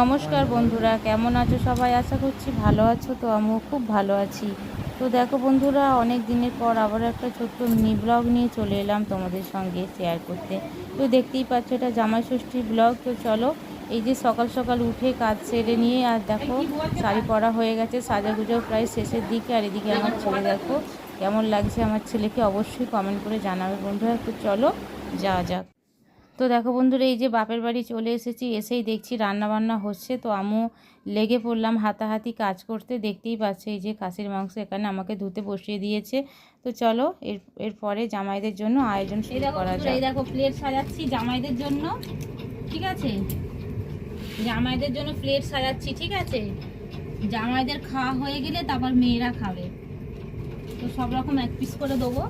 নমস্কার বন্ধুরা, কেমন আছো সবাই? আশা করছি ভালো আছো, তো আমিও খুব ভালো আছি। তো দেখো বন্ধুরা, অনেক দিনের পর আবার একটা ছোট্ট মিনি ব্লগ নিয়ে চলে এলাম তোমাদের সঙ্গে শেয়ার করতে। তো দেখতেই পাচ্ছ এটা জামাই ষষ্ঠীর ব্লগ, তো চলো এই যে সকাল সকাল উঠে কাজ সেরে নিয়ে আর দেখো শাড়ি পরা হয়ে গেছে সাজাগুজাও প্রায় শেষের দিকে আর এদিকে আমার ছেলে দেখো কেমন লাগছে আমার ছেলেকে অবশ্যই কমেন্ট করে জানাবে বন্ধুরা, তো চলো যাওয়া যাক। তো দেখো বন্ধুরা এই যে বাপের বাড়ি চলে এসেছি এসেই দেখছি রান্না বান্না হচ্ছে। তো আমিও লেগে পড়লাম হাতাহাতি কাজ করতে দেখতেই পাচ্ছে এই যে খাসির মাংস এখানে আমাকে ধুতে বসিয়ে দিয়েছে। তো চলো এর এরপরে জামাইদের জন্য আয়োজন শুরু দেখো করা বন্ধুরা, এই দেখো প্লেট সাজাচ্ছি জামাইদের জন্য ঠিক আছে? জামাইদের জন্য প্লেট সাজাচ্ছি ঠিক আছে? জামাইদের খাওয়া হয়ে গেলে তারপর মেয়েরা খাবে। তো সব রকম এক পিস করে দেবো।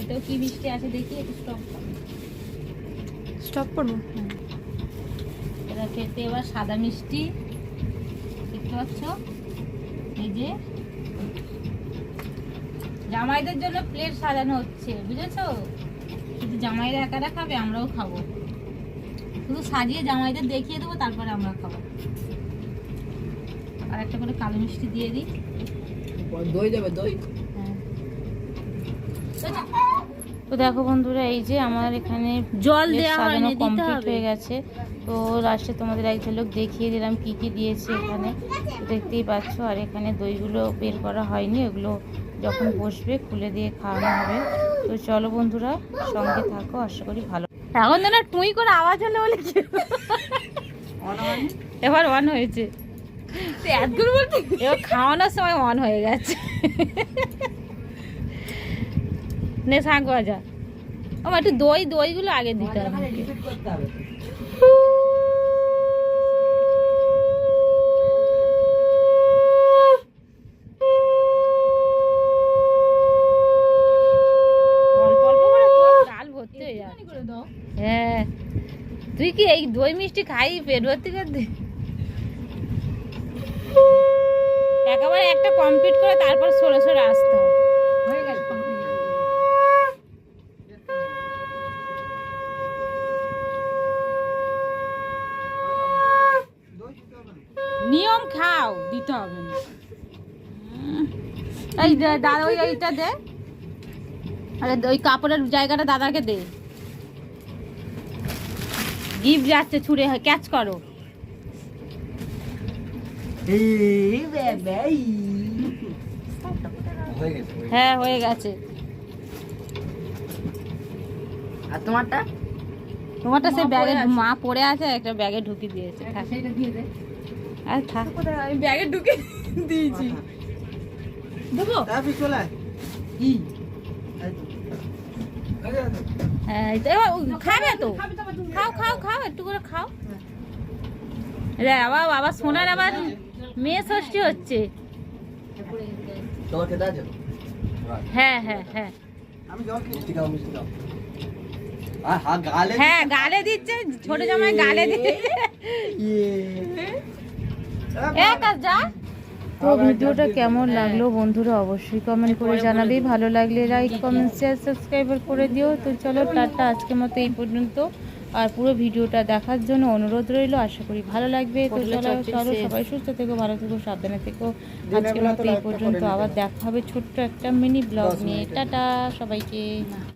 এটাও কি মিষ্টি আছে দেখি একটু স্টপ স্টপ করব? এটা খেতে এবার সাদা মিষ্টি। দেখতে পাচ্ছ? এই যে। জামাইদের জন্য প্লেট সাজানো হচ্ছে বুঝেছ? শুধু জামাইরা একারা খাবে আমরাও খাব। শুধু সাজিয়ে জামাইদের দেখিয়ে দেবো তারপরে আমরা খাব। আর একটা করে কালো মিষ্টি দিয়ে দিই। দই দেবে দই? হ্যাঁ। তো দেখো বন্ধুরা এই যে আমার এখানে জল সাজানো কমপ্লিট হয়ে গেছে। তো লাস্টে তোমাদের এক ঝলক দেখিয়ে দিলাম কি কি দিয়েছে এখানে। দেখতেই পাচ্ছ আর এখানে দইগুলো বের করা হয়নি ওগুলো যখন বসবে খুলে দিয়ে খাওয়ানো হবে। তো চলো বন্ধুরা সঙ্গে থাকো আশা করি ভালো। এখন না টুই করে আওয়াজ হলে বলে কি? এবার অন হয়েছে। এতগুলো বলতে এবার খাওয়ানোর সময় অন হয়ে গেছে। নে শাক ভাজা। আমার একটু দই দইগুলো আগে দিতে হবে। অল্প অল্প করে তোর ডাল ভর্তি হয়ে হ্যাঁ। তুই কি এই দই মিষ্টি খাই পেট ভর্তি করতে একেবারে একটা কমপ্লিট করে তারপর সরে সরে আসতে হবে হয়ে গেল নিয়ম খাও দিতে হবে না। এই দাদা ওই এইটা দে। আরে ওই কাপড়ের জায়গাটা দাদাকে দে। গিফট যাচ্ছে ছুঁড়ে ক্যাচ করো। এই বেবে হয়ে হ্যাঁ হয়ে গেছে। আর তোমারটা? তোমারটা সে মা ব্যাগে আছে। মা পড়ে আছে একটা ব্যাগে ঢুকিয়ে দিয়েছে। সেটা দিয়ে দে। আর থাক আমি ব্যাগে ঢুকে দিয়েছি। দেবো? হ্যাঁ তো। খাবে তো। খাও খাও খাও একটু করে খাও। রে আবার আবার সোনার আবার মেয়ে ষষ্ঠী হচ্ছে। হ্যাঁ হ্যাঁ হ্যাঁ। হ্যাঁ গালে দিচ্ছে ছোট জামাই গালে দিচ্ছে। এক আর যা তো ভিডিওটা কেমন লাগল বন্ধুরা অবশ্যই কমেন্ট করে জানাবে। ভালো লাগলে লাইক কমেন্ট শেয়ার সাবস্ক্রাইবার করে দিও। তো চলো টাটা আজকের মতো এই পর্যন্ত। আর পুরো ভিডিওটা দেখার জন্য অনুরোধ রইল আশা করি ভালো লাগবে। তো চলো চলো সবাই সুস্থ থেকো ভালো থেকো সাবধানে থেকো। আজকের মতো এই পর্যন্ত আবার দেখা হবে ছোট্ট একটা মিনি ব্লগ নিয়ে। টাটা সবাইকে।